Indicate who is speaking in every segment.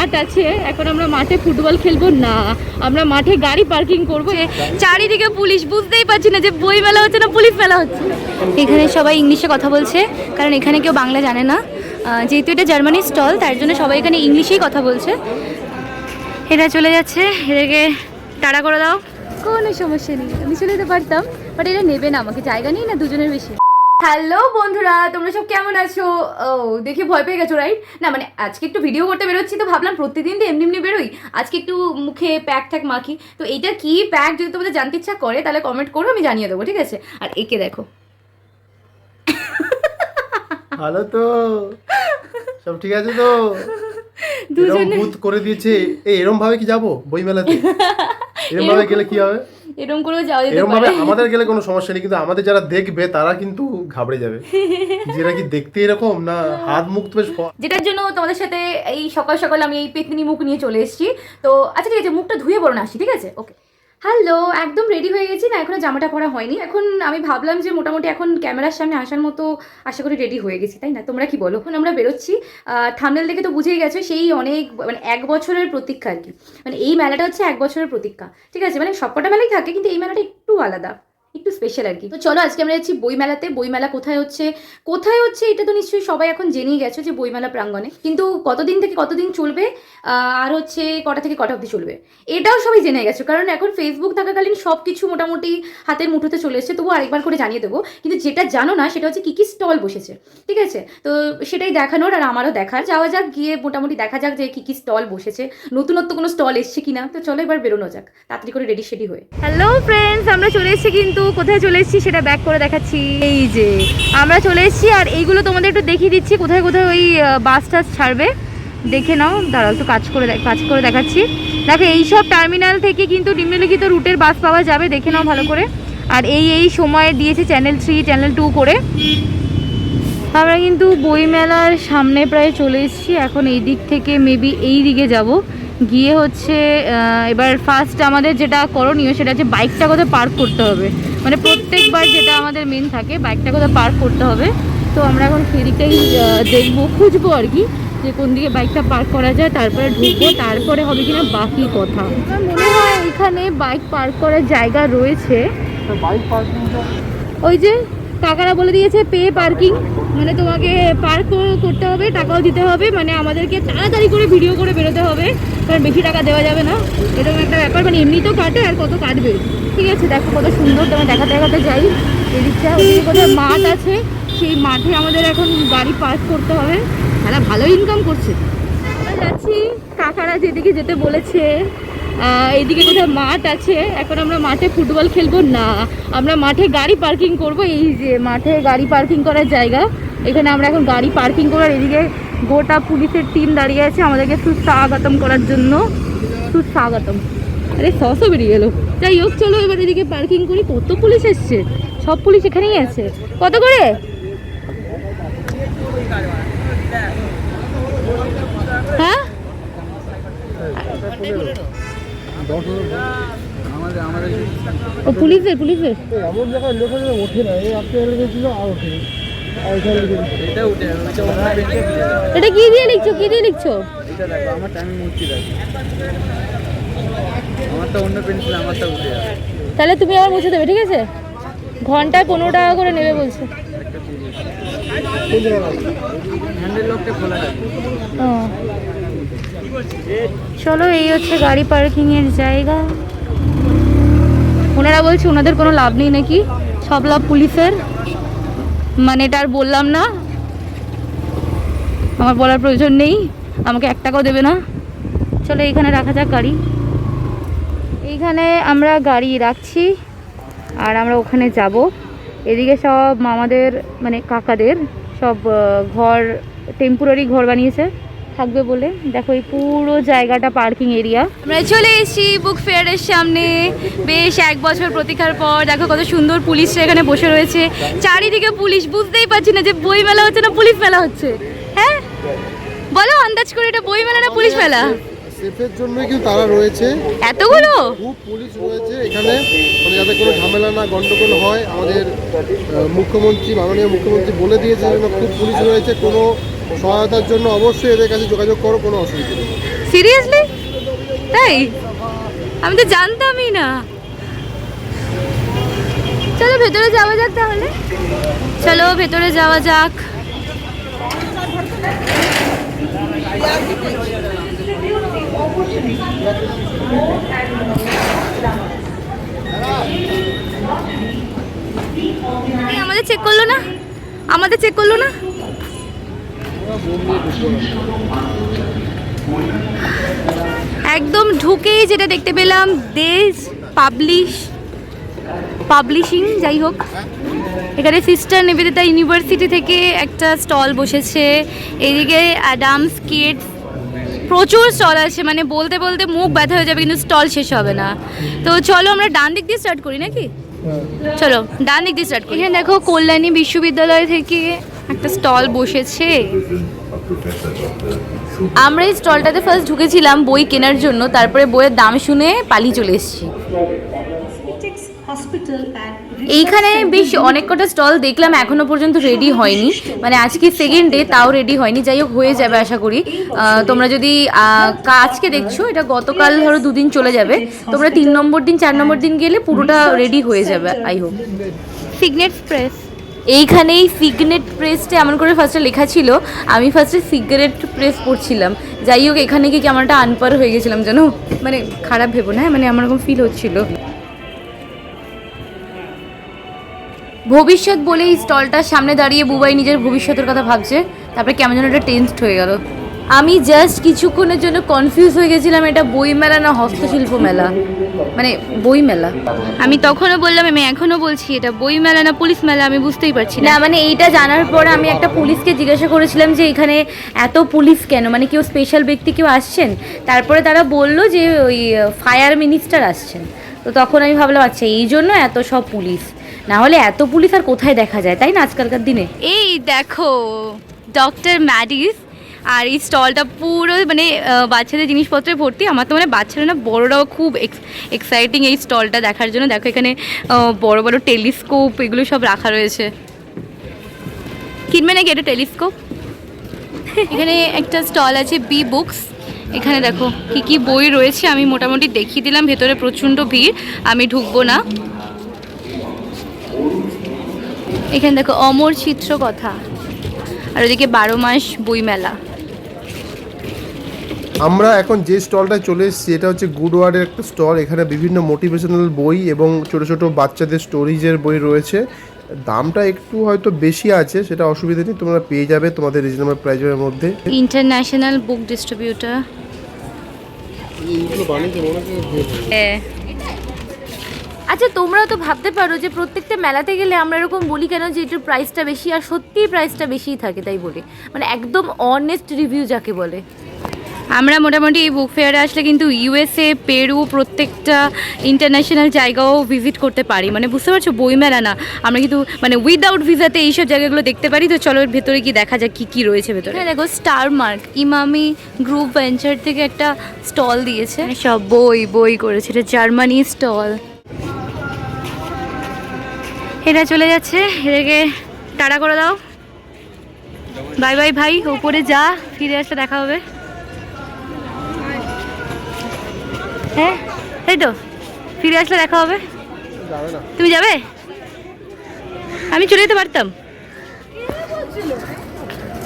Speaker 1: মাঠ আছে এখন আমরা মাঠে ফুটবল খেলব? না আমরা মাঠে গাড়ি পার্কিং করব। চারিদিকে পুলিশ বুঝতেই পারছি না যে বই মেলা হচ্ছে না পুলিশ মেলা হচ্ছে। এখানে সবাই ইংলিশে কথা বলছে কারণ এখানে কেউ বাংলা জানে না। যেহেতু এটা জার্মানির স্টল তার জন্য সবাই এখানে ইংলিশেই কথা বলছে। এরা চলে যাচ্ছে এদেরকে তাড়া করে দাও। কোনো সমস্যা নেই আমি চলে যেতে পারতাম বাট এরা নেবে না আমাকে জায়গা নেই না দুজনের বেশি। হ্যালো বন্ধুরা তোমরা সব কেমন আছো? ও দেখে ভয় পেয়ে গেছো রাইট না মানে আজকে একটু ভিডিও করতে বেরোচ্ছি তো ভাবলাম প্রতিদিন তো এমনি এমনি বেরোই। আজকে একটু মুখে প্যাক ট্যাক মাখি। তো এইটা কি প্যাক যদি তোমাদের জানতে ইচ্ছা করে তাহলে কমেন্ট করো আমি জানিয়ে দেবো ঠিক আছে? আর একে দেখো।
Speaker 2: ভালো তো। সব ঠিক আছে তো?
Speaker 1: দুজনে
Speaker 2: করে দিয়েছে। এই এরম ভাবে কি যাব বই মেলাতে এরম ভাবে গেলে কি হবে?
Speaker 1: এরকম করেও যাওয়া যেতে পারে।
Speaker 2: আমাদের গেলে কোনো সমস্যা নেই কিন্তু আমাদের যারা দেখবে তারা কিন্তু ঘাবড়ে যাবে। যেটা কি দেখতে এরকম না হাত মুখ তো বেশ
Speaker 1: যেটার জন্য তোমাদের সাথে এই সকাল সকাল আমি এই পেতনি মুখ নিয়ে চলে এসেছি। তো আচ্ছা ঠিক আছে মুখটা ধুয়ে বরণ আসি ঠিক আছে? ওকে হ্যালো, একদম রেডি হয়ে গেছি। না এখনও জামাটা পরা হয়নি। এখন আমি ভাবলাম যে মোটামুটি এখন ক্যামেরার সামনে আসার মতো আশা করি রেডি হয়ে গেছি, তাই না? তোমরা কি বলো? এখন আমরা বেরোচ্ছি। থামনেল দেখে তো বুঝেই গেছো, সেই অনেক মানে এক বছরের প্রতীক্ষা আর কি। মানে এই মেলাটা হচ্ছে এক বছরের প্রতীক্ষা, ঠিক আছে? মানে সবকটা মেলাই থাকে, কিন্তু এই মেলাটা একটু আলাদা। একটু স্পেশাল আর কি। তো চলো আজকে আমরা যাচ্ছি বইমেলাতে। বইমেলা কোথায় হচ্ছে? কোথায় হচ্ছে এটা তো নিশ্চয়ই সবাই এখন জেনেই গেছো যে বইমেলা প্রাঙ্গণে। কিন্তু কতদিন থেকে কতদিন চলবে? আর হচ্ছে কটা থেকে কটা অবধি চলবে? এটাও সবাই জেনে গেছো। কারণ এখন ফেসবুক থাকাকালীন সব কিছু মোটামুটি হাতের মুঠোতে চলে এসেছে। তবু আরেকবার করে জানিয়ে দেবো। কিন্তু যেটা জানো না, সেটা হচ্ছে কী কী স্টল বসেছে। ঠিক আছে? তো সেটাই দেখানোর আর আমারও দেখার। যাওয়া যাক, গিয়ে মোটামুটি দেখা যাক যে কী কী স্টল বসেছে। নতুনত্ব কোনো স্টল এসছে কিনা? তো চলো এবার বেরোনো যাক। তাড়াতাড়ি করে রেডি সেডি হয়ে। হ্যালো ফ্রেন্ডস আমরা চলে এসেছি কিন্তু কোথায় চলে এসেছি সেটা ব্যাক করে দেখাচ্ছি। এই যে, আমরা চলে এসেছি আর এইগুলো তোমাদের একটু দেখিয়ে দিচ্ছি, কোথায় কোথায় ওই বাস টাস ছাড়বে। দেখে নাও, দাঁড়াও একটু কাজ করে কাজ করে দেখাচ্ছি। দেখো, এইসব টার্মিনাল থেকে কিন্তু নিম্নলিখিত রুটের বাস পাওয়া যাবে, দেখে নাও ভালো করে। আর এই এই সময় দিয়েছে চ্যানেল থ্রি চ্যানেল টু করে। আমরা কিন্তু বইমেলার সামনে প্রায় চলে এসেছি, এখন এই দিক থেকে মেবি এই দিকে যাব। গিয়ে হচ্ছে এবার ফার্স্ট আমাদের যেটা করণীয় সেটা হচ্ছে বাইকটা কোথায় পার্ক করতে হবে। মানে প্রত্যেকবার যেটা আমাদের মেন থাকে বাইকটা কোথায় পার্ক করতে হবে। তো আমরা এখন সেদিকটাই দেখব খুঁজবো আর কি যে কোন দিকে বাইকটা পার্ক করা যায় তারপরে ঢুকবো তারপরে হবে কিনা বাকি কথা। মনে হয় এখানে বাইক পার্ক করার জায়গা রয়েছে। ওই যে কাকারা বলে দিয়েছে, পে পার্কিং। মানে তোমাকে পার্ক করতে হবে, টাকাও দিতে হবে। মানে আমাদেরকে তাড়াতাড়ি করে ভিডিও করে বেরোতে হবে, কারণ বেশি টাকা দেওয়া যাবে না। এরকম একটা ব্যাপার মানে এমনিতেও কাটে আর কত কাটবে। ঠিক আছে, দেখো কত সুন্দর তোমার দেখাতে দেখাতে যাই। এদিকটা ওদিকে কোথাও মাঠ আছে, সেই মাঠে আমাদের এখন গাড়ি পার্ক করতে হবে। তারা ভালো ইনকাম করছে। আমরা যাচ্ছি, কাকারা যেদিকে যেতে বলেছে। এইদিকে কোথাও মাঠ আছে। এখন আমরা মাঠে ফুটবল খেলব? না। আমরা মাঠে গাড়ি পার্কিং করব। এই যে মাঠে গাড়ি পার্কিং করার জায়গা। এখানে আমরা এখন গাড়ি পার্কিং করার এদিকে গোটা পুলিশের টিম দাঁড়িয়ে আছে আমাদেরকে সুস্বাগতম করার জন্য। সুস্বাগতম। আরে সসও বেরিয়ে গেলো যাই হোক, চলো এবার এদিকে পার্কিং করি। কত পুলিশ এসছে? সব পুলিশ এখানেই আছে। কত করে? হ্যাঁ? ও পুলিশের পুলিশের?
Speaker 2: এমন জায়গায় যায় ওঠে না এই আপনি লিখেছিল আর ওঠে
Speaker 3: এটা
Speaker 1: কি দিয়ে লিখছো? কি দিয়ে লিখছো?
Speaker 3: এটা দেখো আমার টাইমে মুক্তি দেখো আমারটা অন্য পেন্সিল আমারটা উঠে
Speaker 1: তাহলে তুমি আবার মুছে দেবে ঠিক আছে? ঘন্টায় পনেরো টাকা করে নেবে বলছে।
Speaker 3: হ্যান্ডেল লকটা খোলা।
Speaker 1: চলো, এই হচ্ছে গাড়ি পার্কিং এর জায়গা। ওনারা বলছে ওনাদের কোনো লাভ নেই নাকি? সব লাভ পুলিশের। মানে এটা আর বললাম না। আমার বলার প্রয়োজন নেই। আমাকে এক টাকাও দেবে না। চলো, এইখানে রাখা যাক গাড়ি। এইখানে আমরা গাড়ি রাখছি আর আমরা ওখানে যাব। এদিকে সব মামাদের মানে কাকাদের, সব ঘর টেম্পোরারি ঘর বানিয়েছে। থাকবে বলে। দেখো এই পুরো জায়গাটা পার্কিং এরিয়া। আমরা চলে এসেছি বুক ফেয়ারের সামনে। বেশ এক বছর প্রতীক্ষার পর দেখো কত সুন্দর পুলিশরা এখানে বসে রয়েছে। চারিদিকে পুলিশ বুঝতেই পারছি না যে বই মেলা হচ্ছে না পুলিশ মেলা হচ্ছে। হ্যাঁ? বলো আন্দাজ করে এটা বই মেলা না পুলিশ মেলা?
Speaker 2: সেফের জন্যই কিন্তু তারা রয়েছে।
Speaker 1: এতগুলো?
Speaker 2: খুব পুলিশ রয়েছে এখানে। মানে যাতে কোনো ঝামেলা না গন্ডগোল হয় আমাদের মুখ্যমন্ত্রী মাননীয় মুখ্যমন্ত্রী বলে দিয়েছে যেন খুব পুলিশ রয়েছে। কোনো সহায়তার জন্য অবশ্যই এদের কাছে যোগাযোগ করো, কোনো অসুবিধা নেই।
Speaker 1: সিরিয়াসলি তাই? আমি তো জানতামই না। চলো ভেতরে যাওয়া যাক তাহলে। চলো ভেতরে যাওয়া যাক। আমাদের চেক করল না? আমাদের চেক করল না? একদম ঢুকেই যেটা দেখতে পেলাম দেশ পাবলিশ পাবলিশিং যাই হোক। এখানে সিস্টার নিবেদিতা ইউনিভার্সিটি থেকে একটা স্টল বসেছে। এদিকে অ্যাডামস কিডস প্রচুর স্টল আছে মানে বলতে বলতে মুখ ব্যথা হয়ে যাবে কিন্তু স্টল শেষ হবে না। তো চলো আমরা ডান দিক দিয়ে স্টার্ট করি নাকি? চলো ডান দিক দিয়ে স্টার্ট করি। এখানে দেখো কল্যাণী বিশ্ববিদ্যালয় থেকে একটা স্টল বসেছে। আমরা এই স্টলটাতে ফার্স্ট ঢুকেছিলাম বই কেনার জন্য তারপরে বইয়ের দাম শুনে পালিয়ে চলে এসেছি। এইখানে বেশ অনেক কটা স্টল দেখলাম এখনও পর্যন্ত রেডি হয়নি। মানে আজকে সেকেন্ড ডে তাও রেডি হয়নি। যাই হোক হয়ে যাবে আশা করি। তোমরা যদি আজকে দেখছ এটা গতকাল ধরো দুদিন চলে যাবে। তোমরা তিন নম্বর দিন চার নম্বর দিন গেলে পুরোটা রেডি হয়ে যাবে আই হোপ সিগনেট প্রেস এইখানেই সিগনেট প্রেসটা এমন করে ফার্স্টে লেখা ছিল, আমি ফার্স্টে সিগারেট প্রেস পড়ছিলাম যাই হোক, এখানে গিয়ে ক্যামেরাটা আনপার হয়ে গেছিলাম জানো মানে খারাপ ভেবো না হ্যাঁ? মানে আমার ফিল হচ্ছিল ভবিষ্যৎ বলে এই স্টলটার সামনে দাঁড়িয়ে বুবাই নিজের ভবিষ্যতের কথা ভাবছে, তারপরে কেমন যেন একটা টেন্সড হয়ে গেল আমি জাস্ট কিছুক্ষণের জন্য কনফিউজ হয়ে গেছিলাম এটা বই মেলা না হস্তশিল্প মেলা? মানে বই মেলা আমি তখনও বললাম আমি এখনও বলছি এটা বই মেলা না পুলিশ মেলা আমি বুঝতেই পারছি না। মানে এইটা জানার পর আমি একটা পুলিশকে জিজ্ঞাসা করেছিলাম যে এখানে এত পুলিশ কেন? মানে কেউ স্পেশাল ব্যক্তি কেউ আসছেন? তারপরে তারা বলল যে ওই ফায়ার মিনিস্টার আসছেন। তো তখন আমি ভাবলাম আচ্ছা এই জন্য এত সব পুলিশ। না হলে এত পুলিশ আর কোথায় দেখা যায় তাই না আজকালকার দিনে? এই দেখো ডক্টর ম্যাডিস আর এই স্টলটা পুরো মানে বাচ্চাদের জিনিসপত্রে ভর্তি। আমার তো মানে বাচ্চারা না, বড়োরাও খুব এক্সাইটিং এই স্টলটা দেখার জন্য। দেখো এখানে বড় বড় টেলিস্কোপ এগুলো সব রাখা রয়েছে। কিনবে নাকি একটা টেলিস্কোপ? এখানে একটা স্টল আছে বি বুকস। এখানে দেখো কি কি বই রয়েছে, আমি মোটামুটি দেখিয়ে দিলাম। ভেতরে প্রচণ্ড ভিড়, আমি ঢুকবো না। এখানে দেখো অমর চিত্র কথা। আর ওদিকে বারো মাস বইমেলা।
Speaker 2: আমরা এখন যে স্টলটায় চলে এসেছি এটা হচ্ছে গুড ওয়ার্ডের একটা স্টল। এখানে বিভিন্ন মোটিভেশনাল বই এবং ছোট ছোট বাচ্চাদের স্টোরিজের বই রয়েছে। দামটা একটু হয়তো বেশি আছে সেটা অসুবিধা নেই তোমরা পেয়ে যাবে তোমাদের রিজনেবল প্রাইজের মধ্যে।
Speaker 1: ইন্টারন্যাশনাল বুক ডিস্ট্রিবিউটার হ্যাঁ। আচ্ছা তোমরা তো ভাবতে পারো যে প্রত্যেকটা মেলাতে গেলে আমরা এরকম বলি কেন যে এটার প্রাইসটা বেশি আর সত্যিই প্রাইসটা বেশিই থাকে তাই বলি। মানে একদম অনেস্ট রিভিউ যাকে বলে। আমরা মোটামুটি এই বুক ফেয়ারে আসলে কিন্তু ইউএসএ পেরু প্রত্যেকটা ইন্টারন্যাশনাল জায়গাও ভিজিট করতে পারি। মানে বুঝতে পারছ? বইমেলা না। আমরা কিন্তু মানে উইদাউট ভিসাতে এইসব জায়গাগুলো দেখতে পারি। তো চলো এর ভেতরে কি দেখা যাক কি কি রয়েছে ভেতরে। হ্যাঁ দেখো star mark Emami group venture থেকে একটা স্টল দিয়েছে। সব বই বই করেছে। এটা জার্মানি স্টল এটা চলে যাচ্ছে। এটাকে টাটা করে দাও। বাই বাই ভাই। উপরে যা ফিরে আসলে দেখা হবে। হ্যাঁ তাই তো ফিরে আসলে দেখা হবে। তুমি যাবে? আমি চলে যেতে পারতাম।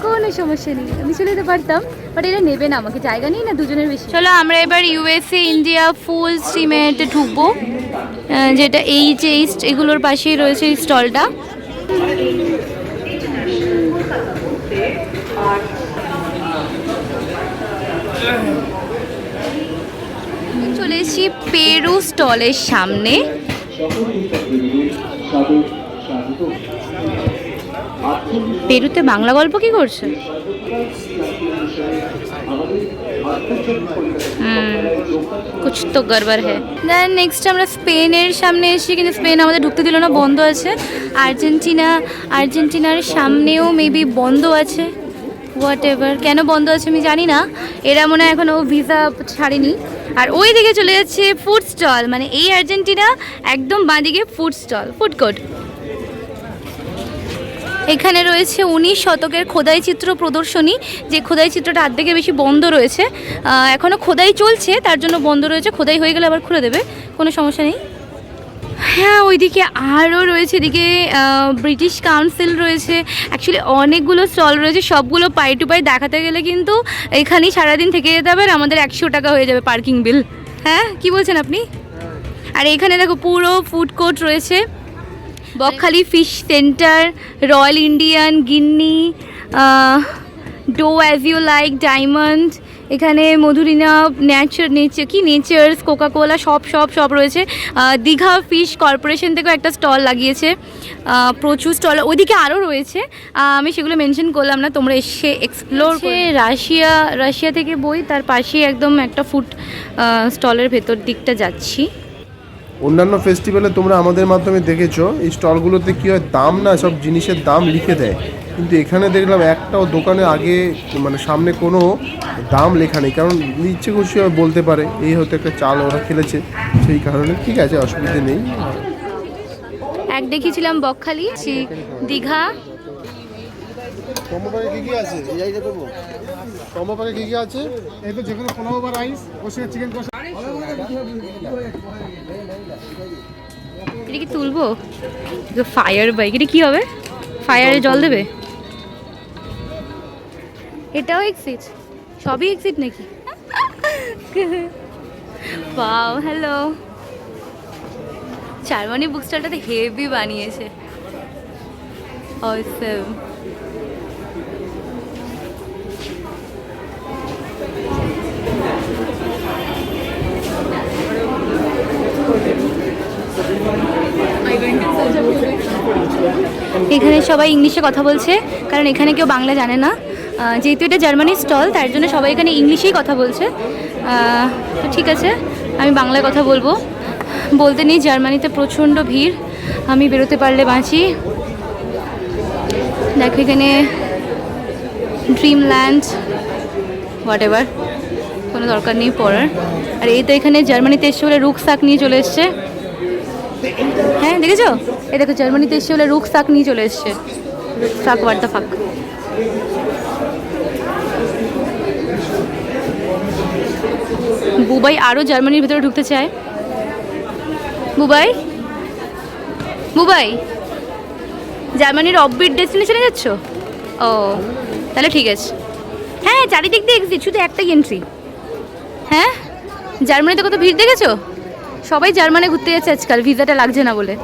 Speaker 1: কোনো সমস্যা নেই আমি চলে যেতে পারতাম বাট এটা নেবে না আমাকে জায়গা নেই না দুজনের বেশি। চলো আমরা এবার ইউএসএ ইন্ডিয়া ফুল স্ট্রিমেতে ঢুকবো। যেটা এই যে এগুলোর পাশেই রয়েছে এই স্টলটা। চলে এসেছি পেরু স্টলের সামনে। পেরুতে বাংলা গল্প কি করছে? কুছ তো গড়বড় হ্যাঁ দেন নেক্সট আমরা স্পেনের সামনে এসেছি, কিন্তু স্পেন আমাদের ঢুকতে দিল না, বন্ধ আছে। আর্জেন্টিনা, আর্জেন্টিনার সামনেও মেবি বন্ধ আছে হোয়াট এভার কেন বন্ধ আছে আমি জানি না। এরা মনে হয় এখনও ভিসা ছাড়েনি। আর ওই দিকে চলে যাচ্ছে ফুড স্টল মানে এই আর্জেন্টিনা একদম বাঁদিকে ফুড স্টল ফুড কোর্ট এখানে রয়েছে উনিশ শতকের খোদাই চিত্র প্রদর্শনী, যে খোদাই চিত্রটা আর্ধেকে বেশি বন্ধ রয়েছে। এখনও খোদাই চলছে, তার জন্য বন্ধ রয়েছে, খোদাই হয়ে গেলে আবার খুলে দেবে, কোনো সমস্যা নেই। হ্যাঁ ওইদিকে আরও রয়েছে, এদিকে ব্রিটিশ কাউন্সিল রয়েছে। অ্যাকচুয়ালি অনেকগুলো স্টল রয়েছে, সবগুলো পাই টু পাই দেখাতে গেলে কিন্তু এখানেই সারাদিন থেকে যেতে হবে আর আমাদের একশো টাকা হয়ে যাবে পার্কিং বিল হ্যাঁ কি বলছেন আপনি? আর এখানে দেখো, পুরো ফুড কোর্ট রয়েছে। Bakkhali fish centre royal Indian গিন্নি do as you like diamond এখানে মধুরিনা ন্যাচার নেচার কি নেচার্স কোকাকোলা সব সব সব রয়েছে। দীঘা ফিশ কর্পোরেশন থেকেও একটা স্টল লাগিয়েছে। প্রচুর স্টল ওইদিকে আরও রয়েছে। আমি সেগুলো মেনশন করলাম না তোমরা এসে এক্সপ্লোর করে রাশিয়া রাশিয়া থেকে বই তার পাশেই একদম একটা ফুড স্টলের ভেতর দিকটা যাচ্ছি।
Speaker 2: অন্যান্য ফেস্টিভ্যালে তোমরা আমাদের মাধ্যমে দেখেছ এই স্টলগুলোতে কী হয় দাম না সব জিনিসের দাম লিখে দেয়। কিন্তু এখানে দেখলাম একটাও দোকানে আগে মানে সামনে কোনো দাম লেখা নেই। কারণ ইচ্ছে খুশি হয় বলতে পারে এই হয়তো একটা চাল ওরা খেলেছে সেই কারণে। ঠিক আছে অসুবিধে নেই।
Speaker 1: এক দেখিয়েছিলাম বকখালি দীঘা।
Speaker 2: কম্বো প্যাকে কী কী আছে? এই আইডিয়া করব কম্বো প্যাকে কী কী আছে?
Speaker 4: এই তো যেকোনো পোলাও বা রাইস ওর সঙ্গে চিকেন কষা।
Speaker 1: এটা কি তুলবো? ফায়ার বাইক এটা কি হবে? ফায়ারে জল দেবে? এটাও এক্সিট সবই এক্সিট নাকি? বাও হ্যালো চারমানি বুক স্টলটাতে হেভি বানিয়েছে. এখানে সবাই ইংলিশে কথা বলছে, কারণ এখানে কেউ বাংলা জানে না। যেহেতু এটা জার্মানির স্টল, তার জন্য সবাই এখানে ইংলিশেই কথা বলছে। তো ঠিক আছে, আমি বাংলায় কথা বলব। বলতে নেই, জার্মানিতে প্রচণ্ড ভিড়। আমি বেরোতে পারলে বাঁচি। দেখো এখানে ড্রিমল্যান্ড হোয়াট এভার কোনো দরকার নেই পড়ার। আর এই তো এখানে জার্মানিতে এসে বলে রুখ রুকসাক নিয়ে চলে এসছে। হ্যাঁ দেখেছ? এই দেখো, জার্মানিতে এসে বলে রুখ রুকসাক নিয়ে চলে এসছে। সাক ওয়ার্ড ফাক বুবাই আরও জার্মানির ভিতরে ঢুকতে চায়। বুবাই? বুবাই? জার্মানির অফবিট ডেস্টিনেশনে যাচ্ছ? ও, তাহলে ঠিক আছে। হ্যাঁ চারিদিক দিয়ে এক্সিট শুধু একটাই এন্ট্রি হ্যাঁ? জার্মানিতে কত ভিড় দেখেছ? সবাই জার্মানি ঘুরতে যাচ্ছে আজকাল, ভিসাটা লাগছে না বলে।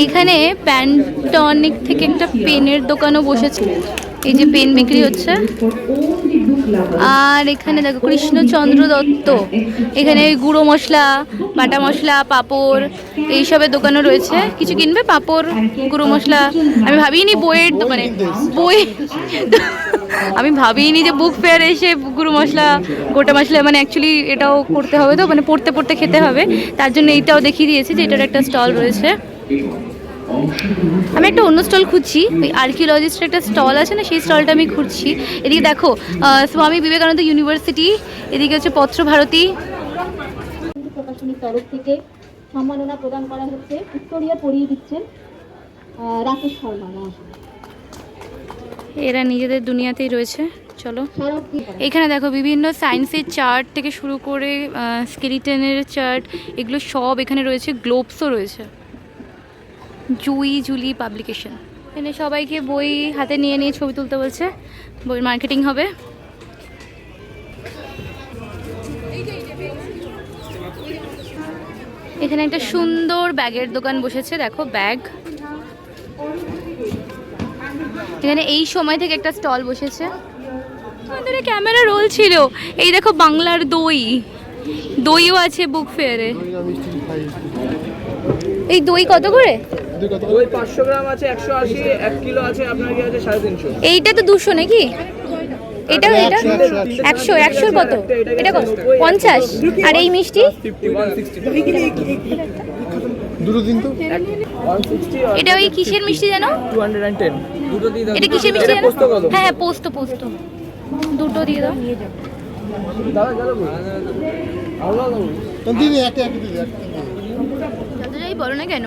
Speaker 1: এইখানে প্যান্টনিক থেকে একটা পেনের দোকানও বসেছে। এই যে পেন বিক্রি হচ্ছে। আর এখানে দেখো কৃষ্ণচন্দ্র দত্ত। এখানে গুঁড়ো মশলা, বাটা মশলা, পাপড়, এইসবের দোকানও রয়েছে। কিছু কিনবে? পাপড়, গুঁড়ো মশলা। আমি ভাবিনি বইয়ের দোকানে। বই আমি ভাবিনি যে বুক ফেয়ার এসে গুঁড়ো মশলা, গোটা মশলা মানে অ্যাকচুয়ালি এটাও করতে হবে তো মানে পড়তে পড়তে খেতে হবে। তার জন্য এইটাও দেখিয়ে দিয়েছে যে এটার একটা স্টল রয়েছে। আমি একটা অন্য স্টল খুঁজছি, ওই আর্কিওলজিস্টের একটা স্টল আছে না, সেই স্টলটা আমি খুঁজছি। এদিকে দেখো স্বামী বিবেকানন্দ ইউনিভার্সিটি, এদিকে হচ্ছে পত্রভারতী।
Speaker 5: প্রকাশনীর তরফ থেকে সম্মাননা প্রদান করা হচ্ছে পড়িয়ে দিচ্ছেন রাকেশ শর্মা
Speaker 1: এরা নিজেদের দুনিয়াতেই রয়েছে, চলো। এখানে দেখো বিভিন্ন সায়েন্সের চার্ট থেকে শুরু করে স্কেলিটনের চার্ট এগুলো সব এখানে রয়েছে গ্লোবসও রয়েছে। জুই জুলি পাবলিকেশন। এখানে সবাইকে বই হাতে নিয়ে নিয়ে ছবি তুলতে বলছে। বই মার্কেটিং হবে। এখানে একটা সুন্দর ব্যাগের দোকান বসেছে, দেখো ব্যাগ। এখানে এই সময় থেকে একটা স্টল বসেছে। আমাদের ক্যামেরা রোল ছিল। এই দেখো বাংলার দই। দইও আছে বুক ফেয়ারে। এই দই কত করে?
Speaker 3: ওই পাঁচশো গ্রাম আছে একশো আশি এক কিলো আছে আপনার কি আছে সাড়ে তিনশো।
Speaker 1: এইটা তো দুশো নাকি? এটা এটা? একশো একশোর কত? এটা কত? পঞ্চাশ। আর এই মিষ্টি?
Speaker 2: দুটো দিন তো?
Speaker 1: এটা ওই কিসের মিষ্টি
Speaker 3: দাও।
Speaker 1: এটা কিসের মিষ্টি হ্যাঁ হ্যাঁ পোস্ত পোস্ত। দুটো দিয়ে দাও।
Speaker 2: একটা একটা দিদি
Speaker 1: বলো না কেন?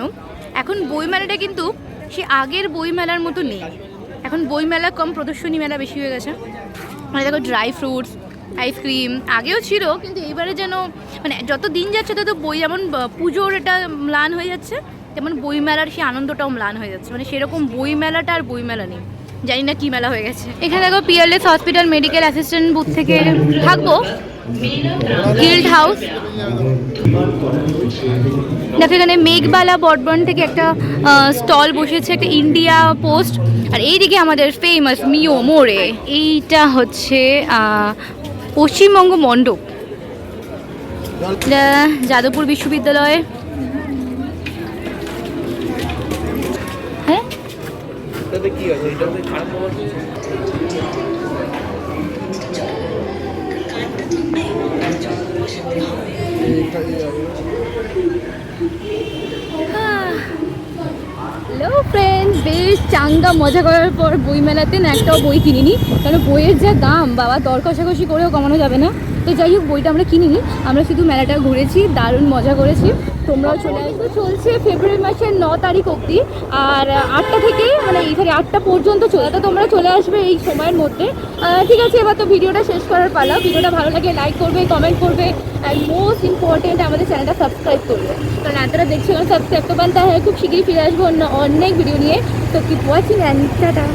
Speaker 1: এখন বইমেলাটা কিন্তু সে আগের বইমেলার মতো নেই। এখন বইমেলা কম প্রদর্শনী মেলা বেশি হয়ে গেছে। মানে দেখো ড্রাই ফ্রুটস আইসক্রিম আগেও ছিল কিন্তু এইবারে যেন মানে যত দিন যাচ্ছে তত বই যেমন পুজোর এটা ম্লান হয়ে যাচ্ছে তেমন বইমেলার সেই আনন্দটাও ম্লান হয়ে যাচ্ছে। মানে সেরকম বইমেলাটা আর বইমেলা নেই। জানি না কী মেলা হয়ে গেছে। এখানে দেখো Peerless hospital medical assistant booth থেকে থাকব? গিল্ড হাউস দেখো, এখানে মেঘবালা বটবন থেকে একটা স্টল বসেছে, একটা ইন্ডিয়া পোস্ট আর এইদিকে আমাদের ফেমাস মিও মোড়ে এইটা হচ্ছে পশ্চিমবঙ্গ মণ্ডপ। যাদবপুর বিশ্ববিদ্যালয়ে। হ্যাঁ? হ্যালো ফ্রেন্ডস বেশ চাঙ্গা মজা করার পর বই মেলাতে না একটাও বই কিনিনি। কারণ বইয়ের যা দাম, বাবা, দর কষাকষি করেও কমানো যাবে না? তো যাই হোক, বইটা আমরা কিনিনি। আমরা শুধু মেলাটা ঘুরেছি, দারুণ মজা করেছি। তোমরাও চলে আসবে। চলছে ফেব্রুয়ারি মাসের ন তারিখ অবধি, আর আটটা থেকে মানে এই সরি আটটা পর্যন্ত চলে তো তোমরা চলে আসবে এই সময়ের মধ্যে। ঠিক আছে, এবার তো ভিডিওটা শেষ করার পালা। ভিডিওটা ভালো লাগে লাইক করবে কমেন্ট করবে অ্যান্ড মোস্ট ইম্পর্টেন্ট আমাদের চ্যানেলটা সাবস্ক্রাইব করবে। কারণ এতটা দেখছি সাবস্ক্রাইব করবেন তাহলে খুব শীঘ্রই ফিরে আসব অন্য, অনেক ভিডিও নিয়ে। তো কিপ ওয়াচিং অ্যান্ড টাটা